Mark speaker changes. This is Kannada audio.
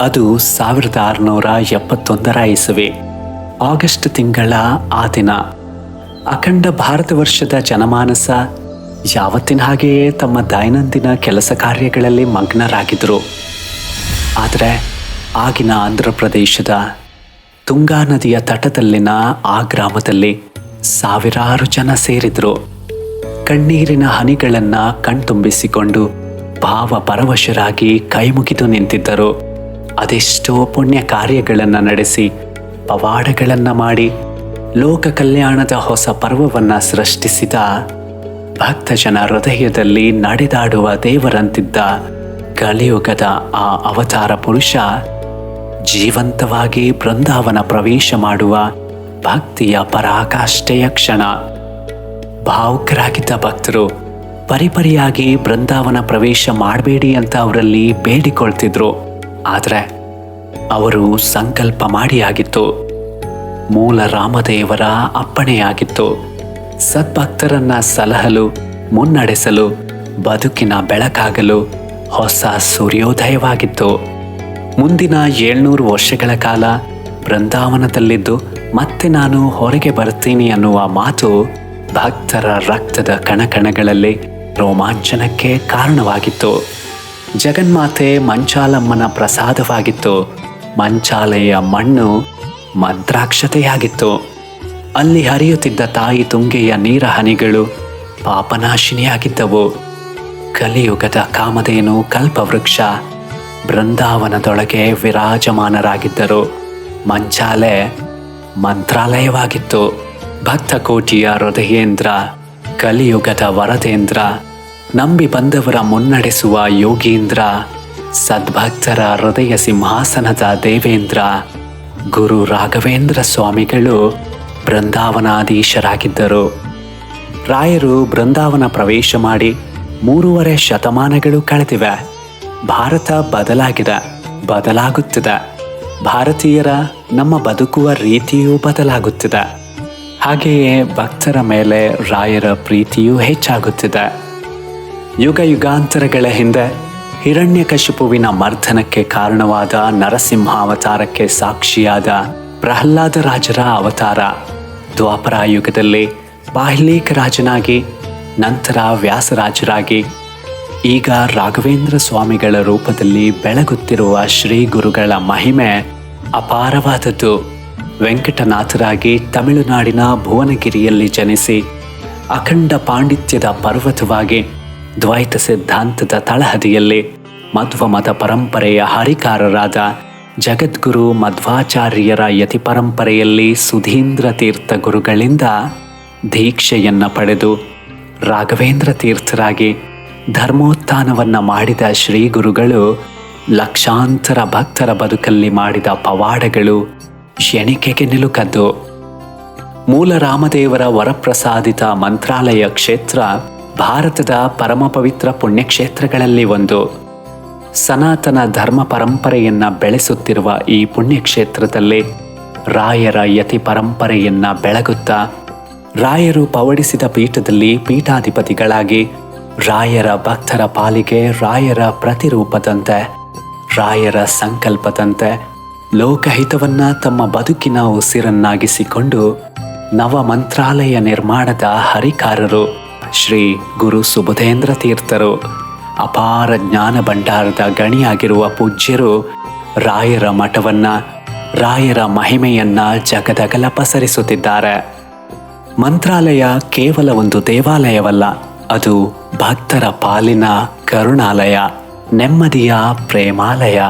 Speaker 1: ಅದು ಸಾವಿರದ ಆರುನೂರ ಎಪ್ಪತ್ತೊಂದರ ಇಸುವೆ. ಆಗಸ್ಟ್ ತಿಂಗಳ ಆ ದಿನ. ಅಖಂಡ ಭಾರತ ವರ್ಷದ ಜನಮಾನಸ ಯಾವತ್ತಿನ ಹಾಗೆಯೇ ತಮ್ಮ ದೈನಂದಿನ ಕೆಲಸ ಕಾರ್ಯಗಳಲ್ಲಿ ಮಗ್ನರಾಗಿದ್ದರು. ಆದರೆ ಆಗಿನ ಆಂಧ್ರ ಪ್ರದೇಶದ ತುಂಗಾ ನದಿಯ ತಟದಲ್ಲಿನ ಆ ಗ್ರಾಮದಲ್ಲಿ ಸಾವಿರಾರು ಜನ ಸೇರಿದ್ರು. ಕಣ್ಣೀರಿನ ಹನಿಗಳನ್ನು ಕಣ್ತುಂಬಿಸಿಕೊಂಡು ಭಾವ ಪರವಶರಾಗಿ ಕೈಮುಗಿದು ನಿಂತಿದ್ದರು. ಅದೆಷ್ಟೋ ಪುಣ್ಯ ಕಾರ್ಯಗಳನ್ನು ನಡೆಸಿ, ಪವಾಡಗಳನ್ನು ಮಾಡಿ, ಲೋಕ ಕಲ್ಯಾಣದ ಹೊಸ ಪರ್ವವನ್ನು ಸೃಷ್ಟಿಸಿದ ಭಕ್ತಜನ ಹೃದಯದಲ್ಲಿ ನಡೆದಾಡುವ ದೇವರಂತಿದ್ದ ಕಲಿಯುಗದ ಆ ಅವತಾರ ಪುರುಷ ಜೀವಂತವಾಗಿ ಬೃಂದಾವನ ಪ್ರವೇಶ ಮಾಡುವ ಭಕ್ತಿಯ ಪರಾಕಾಷ್ಠೆಯ ಕ್ಷಣ. ಭಾವುಕರಾಗಿದ್ದ ಭಕ್ತರು ಪರಿಪರಿಯಾಗಿ ಬೃಂದಾವನ ಪ್ರವೇಶ ಮಾಡಬೇಡಿ ಅಂತ ಅವರಲ್ಲಿ ಬೇಡಿಕೊಳ್ತಿದ್ರು. ಆದರೆ ಅವರು ಸಂಕಲ್ಪ ಮಾಡಿಯಾಗಿತ್ತು. ಮೂಲ ರಾಮದೇವರ ಅಪ್ಪಣೆಯಾಗಿತ್ತು. ಸದ್ಭಕ್ತರನ್ನ ಸಲಹಲು, ಮುನ್ನಡೆಸಲು, ಬದುಕಿನ ಬೆಳಕಾಗಲು ಹೊಸ ಸೂರ್ಯೋದಯವಾಗಿತ್ತು. ಮುಂದಿನ ಏಳ್ನೂರು ವರ್ಷಗಳ ಕಾಲ ಬೃಂದಾವನದಲ್ಲಿದ್ದು ಮತ್ತೆ ನಾನು ಹೊರಗೆ ಬರ್ತೀನಿ ಅನ್ನುವ ಮಾತು ಭಕ್ತರ ರಕ್ತದ ಕಣಕಣಗಳಲ್ಲಿ ರೋಮಾಂಚನಕ್ಕೆ ಕಾರಣವಾಗಿತ್ತು. ಜಗನ್ಮಾತೆ ಮಂಚಾಲಮ್ಮನ ಪ್ರಸಾದವಾಗಿತ್ತು. ಮಂಚಾಲೆಯ ಮಣ್ಣು ಮಂತ್ರಾಕ್ಷತೆಯಾಗಿತ್ತು. ಅಲ್ಲಿ ಹರಿಯುತ್ತಿದ್ದ ತಾಯಿ ತುಂಗೆಯ ನೀರ ಹನಿಗಳು ಪಾಪನಾಶಿನಿಯಾಗಿದ್ದವು. ಕಲಿಯುಗದ ಕಾಮಧೇನು ಕಲ್ಪವೃಕ್ಷ ಬೃಂದಾವನದೊಳಗೆ ವಿರಾಜಮಾನರಾಗಿದ್ದರು. ಮಂಚಾಲೆ ಮಂತ್ರಾಲಯವಾಗಿತ್ತು. ಭಕ್ತಕೋಟಿಯ ಹೃದಯೇಂದ್ರ, ಕಲಿಯುಗದ ವರದೇಂದ್ರ ನಂಬಿ ಬಂದವರ ಮುನ್ನಡೆಸುವ ಯೋಗೀಂದ್ರ, ಸದ್ಭಕ್ತರ ಹೃದಯ ಸಿಂಹಾಸನದ ದೇವೇಂದ್ರ, ಗುರು ರಾಘವೇಂದ್ರ ಸ್ವಾಮಿಗಳು ಬೃಂದಾವನಾಧೀಶರಾಗಿದ್ದರು. ರಾಯರು ಬೃಂದಾವನ ಪ್ರವೇಶ ಮಾಡಿ ಮೂರುವರೆ ಶತಮಾನಗಳು ಕಳೆದಿವೆ. ಭಾರತ ಬದಲಾಗಿದೆ, ಬದಲಾಗುತ್ತಿದೆ. ಭಾರತೀಯರ ನಮ್ಮ ಬದುಕುವ ರೀತಿಯೂ ಬದಲಾಗುತ್ತಿದೆ. ಹಾಗೆಯೇ ಭಕ್ತರ ಮೇಲೆ ರಾಯರ ಪ್ರೀತಿಯೂ ಹೆಚ್ಚಾಗುತ್ತಿದೆ. ಯುಗ ಯುಗಾಂತರಗಳ ಹಿಂದೆ ಹಿರಣ್ಯಕಶಿಪುವಿನ ಮರ್ಧನಕ್ಕೆ ಕಾರಣವಾದ ನರಸಿಂಹಾವತಾರಕ್ಕೆ ಸಾಕ್ಷಿಯಾದ ಪ್ರಹ್ಲಾದ ರಾಜರ ಅವತಾರ. ದ್ವಾಪರ ಯುಗದಲ್ಲಿ ಬಾಹ್ಲೀಕ ರಾಜನಾಗಿ, ನಂತರ ವ್ಯಾಸರಾಜರಾಗಿ, ಈಗ ರಾಘವೇಂದ್ರ ಸ್ವಾಮಿಗಳ ರೂಪದಲ್ಲಿ ಬೆಳಗುತ್ತಿರುವ ಶ್ರೀ ಗುರುಗಳ ಮಹಿಮೆ ಅಪಾರವಾದದ್ದು. ವೆಂಕಟನಾಥರಾಗಿ ತಮಿಳುನಾಡಿನ ಭುವನಗಿರಿಯಲ್ಲಿ ಜನಿಸಿ ಅಖಂಡ ಪಾಂಡಿತ್ಯದ ಪರ್ವತವಾಗಿ ದ್ವೈತ ಸಿದ್ಧಾಂತದ ತಳಹದಿಯಲ್ಲಿ ಮಧ್ವ ಮತ ಪರಂಪರೆಯ ಹರಿಕಾರರಾದ ಜಗದ್ಗುರು ಮಧ್ವಾಚಾರ್ಯರ ಯತಿ ಪರಂಪರೆಯಲ್ಲಿ ಸುಧೀಂದ್ರ ತೀರ್ಥ ಗುರುಗಳಿಂದ ದೀಕ್ಷೆಯನ್ನು ಪಡೆದು ರಾಘವೇಂದ್ರ ತೀರ್ಥರಾಗಿ ಧರ್ಮೋತ್ಥಾನವನ್ನು ಮಾಡಿದ ಶ್ರೀ ಗುರುಗಳು ಲಕ್ಷಾಂತರ ಭಕ್ತರ ಬದುಕಲ್ಲಿ ಮಾಡಿದ ಪವಾಡಗಳು ಎಣಿಕೆಗೆ ನಿಲುಕದ್ದು. ಮೂಲ ರಾಮದೇವರ ವರಪ್ರಸಾದಿತ ಮಂತ್ರಾಲಯ ಕ್ಷೇತ್ರ ಭಾರತದ ಪರಮ ಪವಿತ್ರ ಪುಣ್ಯಕ್ಷೇತ್ರಗಳಲ್ಲಿ ಒಂದು. ಸನಾತನ ಧರ್ಮ ಪರಂಪರೆಯನ್ನ ಬೆಳೆಸುತ್ತಿರುವ ಈ ಪುಣ್ಯಕ್ಷೇತ್ರದಲ್ಲಿ ರಾಯರ ಯತಿ ಪರಂಪರೆಯನ್ನ ಬೆಳಗುತ್ತಾ ರಾಯರು ಪವಡಿಸಿದ ಪೀಠದಲ್ಲಿ ಪೀಠಾಧಿಪತಿಗಳಾಗಿ ರಾಯರ ಭಕ್ತರ ಪಾಲಿಗೆ ರಾಯರ ಪ್ರತಿರೂಪದಂತೆ, ರಾಯರ ಸಂಕಲ್ಪದಂತೆ ಲೋಕಹಿತವನ್ನ ತಮ್ಮ ಬದುಕಿನ ಉಸಿರನ್ನಾಗಿಸಿಕೊಂಡು ನವ ಮಂತ್ರಾಲಯ ನಿರ್ಮಾಣದ ಹರಿಕಾರರು ಶ್ರೀ ಗುರು ಸುಬುಧೇಂದ್ರ ತೀರ್ಥರು, ಅಪಾರ ಜ್ಞಾನ ಭಂಡಾರದ ಗಣಿಯಾಗಿರುವ ಪೂಜ್ಯರು, ರಾಯರ ಮಠವನ್ನ, ರಾಯರ ಮಹಿಮೆಯನ್ನ ಜಗದಗಲ ಪಸರಿಸುತ್ತಿದ್ದಾರೆ. ಮಂತ್ರಾಲಯ ಕೇವಲ ಒಂದು ದೇವಾಲಯವಲ್ಲ, ಅದು ಭಕ್ತರ ಪಾಲಿನ ಕರುಣಾಲಯ, ನೆಮ್ಮದಿಯ ಪ್ರೇಮಾಲಯ.